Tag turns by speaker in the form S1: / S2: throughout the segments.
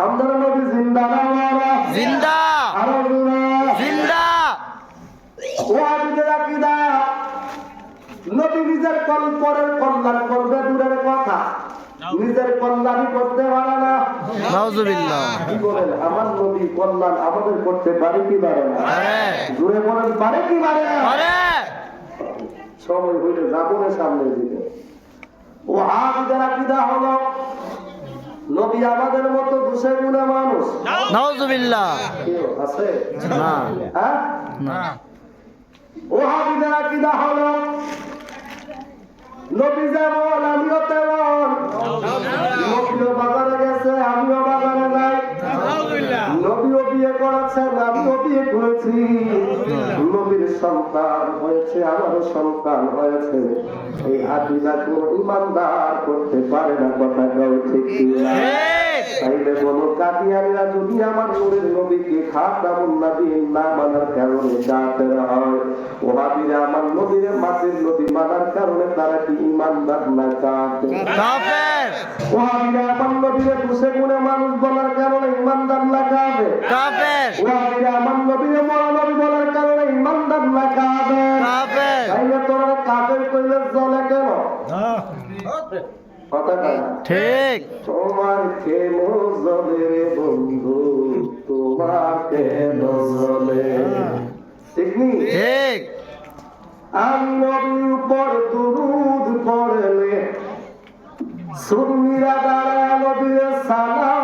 S1: আমাদের নবী জিন্দা না মারা
S2: জিন্দা।
S1: আরও
S2: জিন্দা।
S1: ও আবিদের আকীদা। নবী নিজের কল পরের কল্যাণ করবে দূরের কথা। নিজের কল্যাণই করতে পারে না।
S2: নাউজুবিল্লাহ।
S1: কি বলেন? আমার নবী কল্যাণ আমাদের করতে পারে কি পারে না? বলেন পারে কি পারে না?
S2: আরে
S1: সময় হইলে যাব না সামনের দিকে। ও হাবিদের আকীদা হলো নবী আমাদের মতো ঘুষে গুনে মানুষ।
S2: নাউজুবিল্লাহ।
S1: আছে?
S2: না।
S1: হ্যাঁ?
S2: না।
S1: ওহাবিদের আকীদা হলো নবী যেমন আমিও তেমন। নবীও বাজারে গেছে আমিও বাজারে যাই নবীও বিয়ে করেছেন আমিও বিয়ে করেছি। নবীর সন্তান হয়েছে আমারও সন্তান হয়েছে। এই আকিদা কোন ইমানদার করতে পারে না কথা কেউ ঠিক কাদিয়ানিরা যদি আমার নূরের নবীকে খাতামুন নবীন না মানার কারণে কাফের হয়। ওহাবিরা আমার নবীর মাটির নবী মানার কারণে তারা কি ইমানদার না কাফের
S2: কাফের!
S1: ওহাবিরা আমার নবীর বুঝে গুণে মানুষ বলার কারণে ইমানদার না কাফের
S2: কাফের!
S1: ওহাবিরা আমার নবীর মরা নবী বলার কারণে ইমানদার না কাফের
S2: কাফের!
S1: তাইলে তোরা কাফের কইলে জ্বলে কেন? না।
S2: ঠিক।
S1: তোমার কে নজরে বন্ধু? তোমাকে নজরে। ঠিক
S2: ঠিক।
S1: উপর দুরুদ পড়লে সুন্নিরা সালাম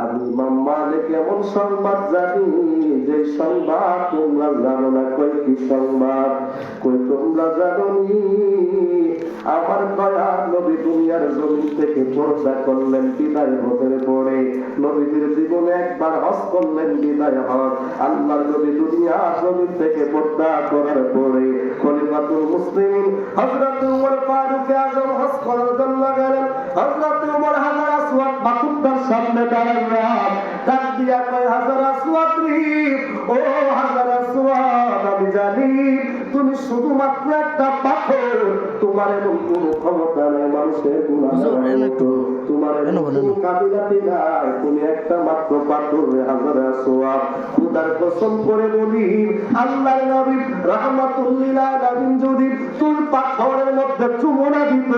S1: আমি ইমাম মালিক এমন সংবাদ জানি, যে সংবাদ তোমরা জানো না, কই কি সংবাদ? কই তোমরা জানো আমার দয়া নবী দুনিয়ার জমিন থেকে পর্দা করলেন, বিদায় হতে পড়ে নবীদের জীবনে একবার হজ করলেন, বিদায় হজ। আল্লাহর নবী দুনিয়ার জমিন থেকে পর্দা করার পরে খলিফাতুল মুসলিমিন হযরত উমর ফারুক আজম হজ করার জন্য গেলেন। হযরত উমর হাজার আসওয়াদ বাকুবটার তোমার এবং কোনো ক্ষমতা নেই মানুষের গুণাহ তোমার এমন কোনো তুমি একটা মাত্র পাথর রে হাজার আসওয়াদ কসম করে বলি আল্লাহর নবী রাহমাতুল্লিল আলামিন যদি তোর পাথরের মধ্যে চুমো না দিত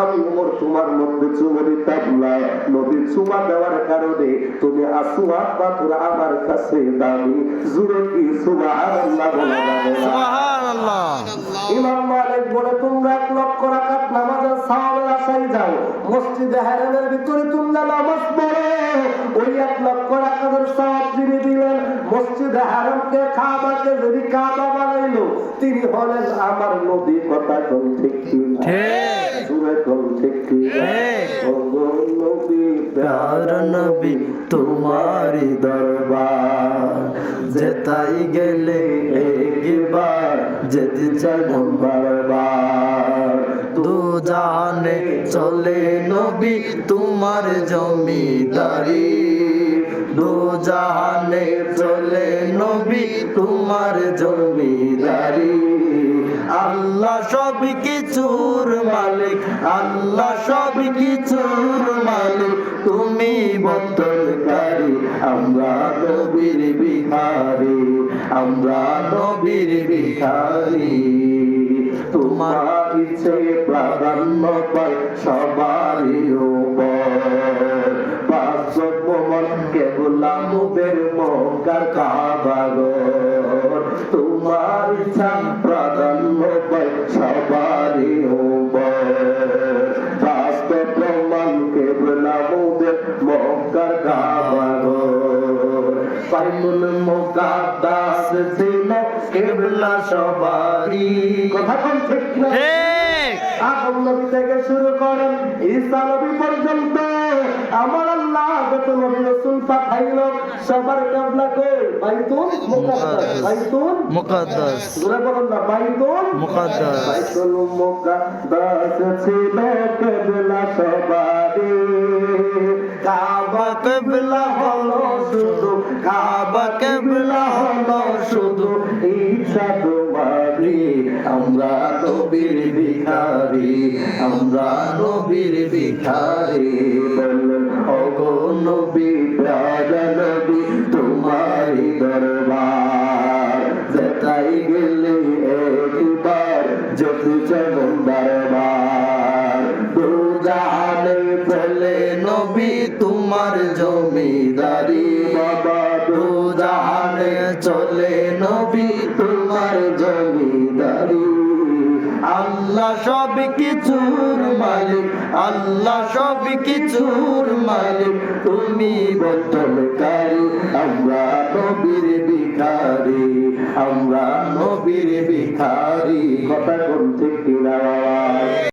S1: আমি ওমর তোমার মধ্যে চুমো দিতাম না। নবী চুমা দেওয়ার কারণে তুমি আসওয়াদ পাথর আমার কাছে দামি। জুড়ে কি সুবহানাল্লাহ বলে না বলে না?
S2: সুবহানাল্লাহ।
S1: ইমাম মালিক বলে তোমরা এক লক্ষ রাকাত নামাজের আশায় যাও মসজিদে হারামের ভিতরে তোমরা নামাজ পড়ো ওই এক লক্ষ যিনি দিলেন মসজিদে হারামকে কাবাকে যদি কাবা বানাইলো তিনি হলেন আমার নবী কথা কোন ঠিক কি না? কোন ঠিক কি না?
S2: ঠিক।
S1: ওগো নবী
S2: প্যার নবী তোমারি দরবার যেতাই গেলে একবার যেতে চাই বারবার দু জাহানে চলে নবী তোমার জমিদারি। দু জাহানে চলে নবী তোমার জমিদারি। আল্লাহ সব কিছুর মালিক, আল্লাহ সব কিছুর মালিক। তুমি বদলকারী, আমরা নবীর বিহারি, আমরা নবীর বিহারি। তোমার ইচ্ছে প্রাধান্য পায় সবারই উপর। পাঁচ মন কেবলা মুদের মকার কাবাগর। তোমার ইচ্ছা প্রাধান্য পায় সবারই উপর। বাস্তব প্রমাণ কেবলা মুদের মকার কাবাগর। পাইমুল মোকাদ্দাস কেবলা সবারই। কথা কোন ঠিক না।
S1: আদম নবী থেকে শুরু করেন ঈসা নবী পর্যন্ত। আমার আল্লাহ যত নবী রাসূল পাঠাইল সবার কাবলা কই বাইতুল মুকাদ্দাস। বাইতুল
S2: মুকাদ্দাস।
S1: জোরে বলুন না বাইতুল
S2: মুকাদ্দাস।
S1: বাইতুল মুকাদ্দাস ছিল কাবলা সবারই।
S2: নবীর ভিখারি
S1: বললেন
S2: ওগো নবী প্যারা নবী তোমারি দরবার। যেতাই গেলে একবার যেতে চান বারবার দু জাহানে চলে নবী, তোমার জমিদারি বাবা। দু জাহানে চলে, নবী, তোমার জমিদারি। আল্লাহ সব কিছুর মালিক, আল্লাহ সব কিছুর মালিক। তুমি বদলকারী, আমরা নবীর ভিখারি, আমরা নবীর ভিখারি।
S1: কথা